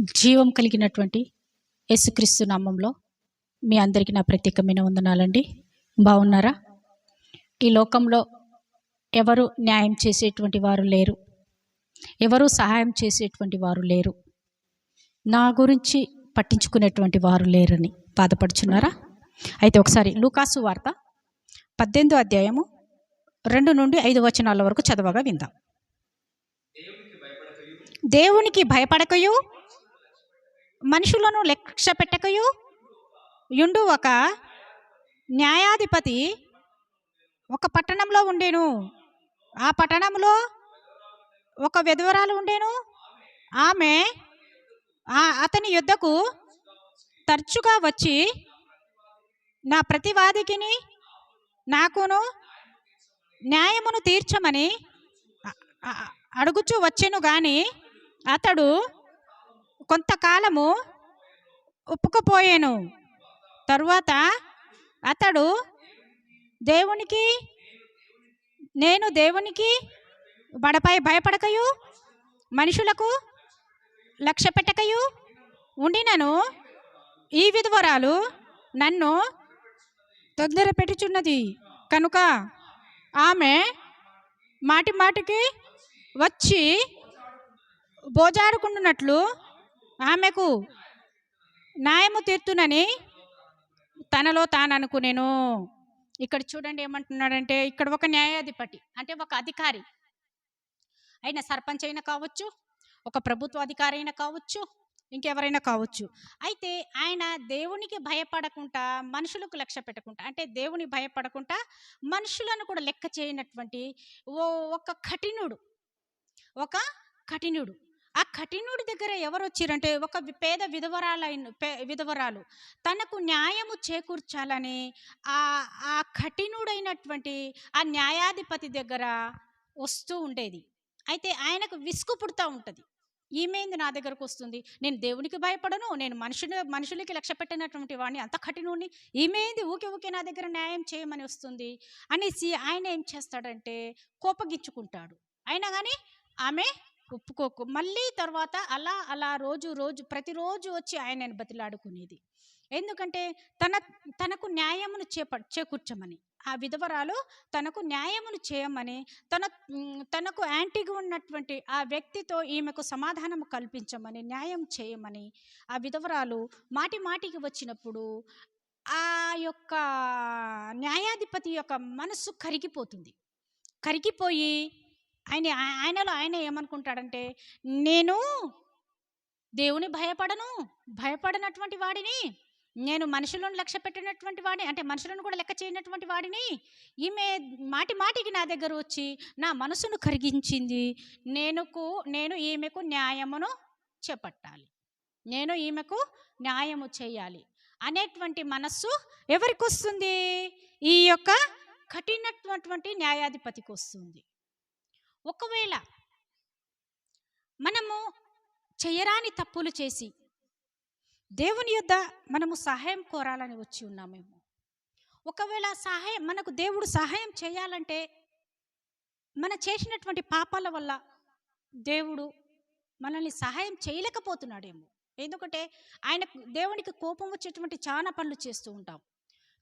జీవం కలిగినటువంటి యేసుక్రీస్తు నామంలో మీ అందరికీ నా ప్రత్యేకమైన వందనాలండి. బాగున్నారా ఈ లోకంలో ఎవరు న్యాయం చేసేటువంటి వారు లేరు. ఎవరు సహాయం చేసేటువంటి వారు లేరు. నా గురించి పట్టించుకునేటువంటి వారు లేరని బాధపడుచున్నారా? అయితే ఒకసారి లూకాసు వార్త పద్దెనిమిదో అధ్యాయము రెండు నుండి ఐదు వచనాల వరకు చదవగా విందాం. దేవునికి భయపడకయు. మనుషులను లెక్క పెట్టకయు. యుండు ఒక న్యాయాధిపతి ఒక పట్టణంలో ఉండేను. ఆ పట్టణంలో ఒక విధవరాలు ఉండేను. ఆమె ఆ అతని యుద్ధకు తరచుగా వచ్చి నా ప్రతివాదికిని నాకును న్యాయమును తీర్చమని అడుగుచూ వచ్చెను గాని అతడు కొంతకాలము ఒప్పుకపోయాను. తరువాత అతడు దేవునికి నేను దేవునికి బడపై భయపడకయు మనుషులకు లక్ష్య పెట్టకయు ఉండినను. ఈ విధవరాలు నన్ను తొందర పెట్టుచున్నది. కనుక ఆమె మాటి మాటికి వచ్చి బోజారుకుంటున్నట్లు ఆమెకు న్యాయము తీర్తునని తనలో తాను అనుకునేను ఇక్కడ చూడండి ఏమంటున్నాడంటే ఇక్కడ ఒక న్యాయాధిపతి అంటే ఒక అధికారి అయినా సర్పంచ్ అయినా కావచ్చు ఒక ప్రభుత్వ అధికారి అయినా కావచ్చు ఇంకెవరైనా కావచ్చు. అయితే ఆయన దేవునికి భయపడకుండా మనుషులకు లక్ష్య పెట్టకుండా అంటే దేవుని భయపడకుండా మనుషులను కూడా లెక్క చేయనటువంటి ఓ ఒక కఠినుడు ఒక కఠినుడు. ఆ కఠినుడి దగ్గర ఎవరు వచ్చారంటే ఒక పేద విధవరాలైన పే విధవరాలు. తనకు న్యాయము చేకూర్చాలని ఆ ఆ కఠినుడైనటువంటి ఆ న్యాయాధిపతి దగ్గర వస్తూ ఉండేది. అయితే ఆయనకు విసుగు పుడుతూ ఉంటుంది. ఈమెంది నా దగ్గరకు వస్తుంది నేను దేవునికి భయపడను నేను మనుషుని మనుషులకి లక్ష్య పెట్టినటువంటి వాడిని అంత కఠినుడిని ఈమెంది ఊకే ఊకే నా దగ్గర న్యాయం చేయమని వస్తుంది? అనేసి ఆయన ఏం చేస్తాడంటే కోపగించుకుంటాడు. అయినా కానీ ఆమె ఒప్పుకోకు. మళ్ళీ తర్వాత అలా అలా రోజు రోజు ప్రతిరోజు వచ్చి ఆయనను బతిలాడుకునేది. ఎందుకంటే తన తనకు న్యాయమును చేప చేకూర్చమని. ఆ విధవరాలు తనకు న్యాయమును చేయమని తన తనకు యాంటీగా ఉన్నటువంటి ఆ వ్యక్తితో ఈమెకు సమాధానము కల్పించమని న్యాయం చేయమని ఆ విధవరాలు మాటి మాటికి వచ్చినప్పుడు ఆ యొక్క న్యాయాధిపతి యొక్క మనస్సు కరిగిపోతుంది. కరిగిపోయి ఆయన ఆయనలో ఆయన ఏమనుకుంటాడంటే నేను దేవుని భయపడను. భయపడనటువంటి వాడిని నేను మనుషులను లక్ష్య పెట్టినటువంటి వాడిని అంటే మనుషులను కూడా లెక్క చేయనటువంటి వాడిని ఈమె మాటి మాటికి నా దగ్గర వచ్చి నా మనసును కరిగించింది. నేనుకు నేను ఈమెకు న్యాయమును చేపట్టాలి. నేను ఈమెకు న్యాయము చేయాలి. అనేటువంటి మనస్సు ఎవరికి వస్తుంది? ఈ యొక్క కఠినటువంటి న్యాయాధిపతికి వస్తుంది. ఒకవేళ మనము చేయరాని తప్పులు చేసి దేవుని యొద్ద మనము సహాయం కోరాలని వచ్చి ఉన్నామేమో. ఒకవేళ సహాయం మనకు దేవుడు సహాయం చేయాలంటే మన చేసినటువంటి పాపాల వల్ల దేవుడు మనల్ని సహాయం చేయలేకపోతున్నాడేమో. ఎందుకంటే ఆయన దేవునికి కోపం వచ్చేటువంటి చాలా పనులు చేస్తూ ఉంటాం.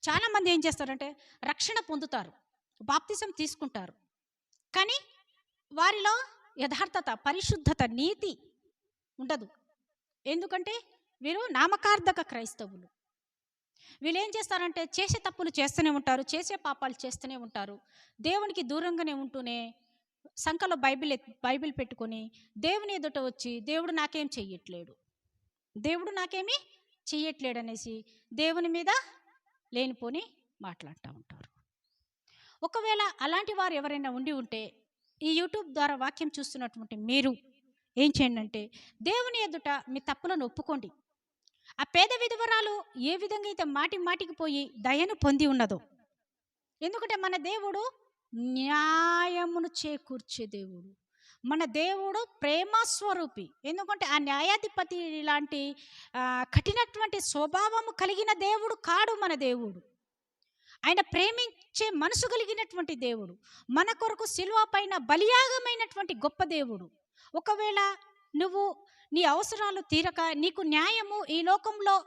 చాలామంది ఏం చేస్తారంటే రక్షణ పొందుతారు. బాప్తిజం తీసుకుంటారు. కానీ వారిలో యథార్థత పరిశుద్ధత నీతి ఉండదు. ఎందుకంటే వీరు నామకార్థక క్రైస్తవులు. వీళ్ళు ఏం చేస్తారంటే చేసే తప్పులు చేస్తూనే ఉంటారు చేసే పాపాలు చేస్తూనే ఉంటారు. దేవునికి దూరంగానే ఉంటూనే సంఖలో బైబిల్ బైబిల్ పెట్టుకొని దేవుని ఎదుట వచ్చి దేవుడు నాకేం చెయ్యట్లేడు. దేవుడు నాకేమీ చెయ్యట్లేడు అనేసి దేవుని మీద లేనిపోని మాట్లాడుతూ ఉంటారు. ఒకవేళ అలాంటి వారు ఎవరైనా ఉండి ఉంటే ఈ యూట్యూబ్ ద్వారా వాక్యం చూస్తున్నటువంటి మీరు ఏం చేయండి అంటే దేవుని ఎదుట మీ తప్పులను ఒప్పుకోండి. ఆ పేద విధవరాలు ఏ విధంగా అయితే మాటి మాటికి పోయి దయను పొంది ఉన్నదో ఎందుకంటే మన దేవుడు న్యాయమును చేకూర్చే దేవుడు. మన దేవుడు ప్రేమస్వరూపి ఎందుకంటే ఆ న్యాయాధిపతి లాంటి కఠినటువంటి స్వభావము కలిగిన దేవుడు కాడు మన దేవుడు. ఆయన ప్రేమించే మనసు కలిగినటువంటి దేవుడు. మన కొరకు శిలువ పైన బలియాగమైనటువంటి గొప్ప దేవుడు. ఒకవేళ నువ్వు నీ అవసరాలు తీరక నీకు న్యాయము ఈ లోకంలో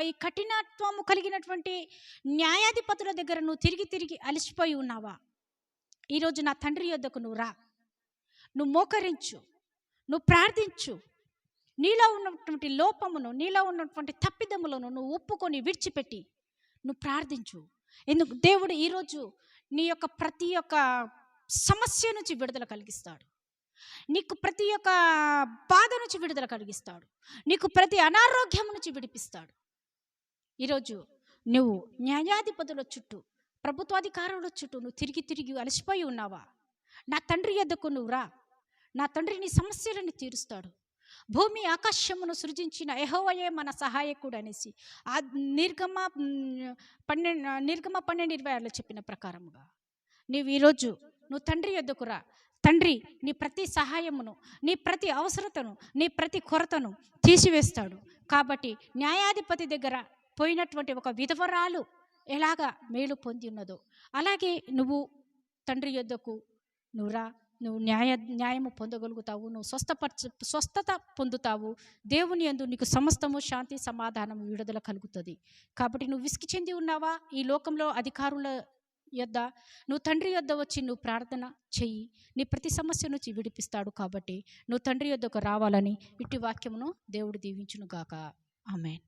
ఈ కఠినత్వము కలిగినటువంటి న్యాయాధిపతుల దగ్గర నువ్వు తిరిగి తిరిగి అలసిపోయి ఉన్నావా? ఈరోజు నా తండ్రి యొద్దకు నువ్వు రా. నువ్వు మోకరించు. నువ్వు ప్రార్థించు. నీలో ఉన్నటువంటి లోపమును నీలో ఉన్నటువంటి తప్పిదములను నువ్వు ఒప్పుకొని విడిచిపెట్టి నువ్వు ప్రార్థించు. ఎందుకు? దేవుడు ఈరోజు నీ యొక్క ప్రతి ఒక్క సమస్య నుంచి విడుదల కలిగిస్తాడు. నీకు ప్రతి ఒక్క బాధ నుంచి విడుదల కలిగిస్తాడు. నీకు ప్రతి అనారోగ్యం నుంచి విడిపిస్తాడు. ఈరోజు నువ్వు న్యాయాధిపతుల చుట్టూ ప్రభుత్వాధికారుల చుట్టూ నువ్వు తిరిగి తిరిగి అలసిపోయి ఉన్నావా? నా తండ్రి ఎద్దకు నువ్వు రా. నా తండ్రి నీ సమస్యలను తీరుస్తాడు. భూమి ఆకాశమును సృజించిన ఎహోవయే మన సహాయకుడు అనేసి ఆ నిర్గమ పన్నెండు నిర్గమ పన్నెండు ఇరవై ఆరులో చెప్పిన ప్రకారముగా. నీవు ఈరోజు నువ్వు తండ్రి ఎద్దకు రా. తండ్రి నీ ప్రతి సహాయమును నీ ప్రతి అవసరతను నీ ప్రతి కొరతను తీసివేస్తాడు. కాబట్టి న్యాయాధిపతి దగ్గర పోయినటువంటి ఒక విధవరాలు ఎలాగా మేలు పొంది ఉన్నదో అలాగే నువ్వు తండ్రి యొద్దకు నువ్వు రా. నువ్వు న్యాయ న్యాయము పొందగలుగుతావు. నువ్వు స్వస్థపరచ స్వస్థత పొందుతావు. దేవుని యందు నీకు సమస్తము శాంతి సమాధానం విడుదల కలుగుతుంది. కాబట్టి నువ్వు విసికి చెంది ఉన్నావా? ఈ లోకంలో అధికారుల యొద్ద నువ్వు తండ్రి యొద్ద వచ్చి నువ్వు ప్రార్థన చెయ్యి. నీ ప్రతి సమస్య నుంచి విడిపిస్తాడు కాబట్టి నువ్వు తండ్రి యొద్దకు రావాలని ఇట్టి వాక్యమును దేవుడు దీవించును గాక ఆమెన్.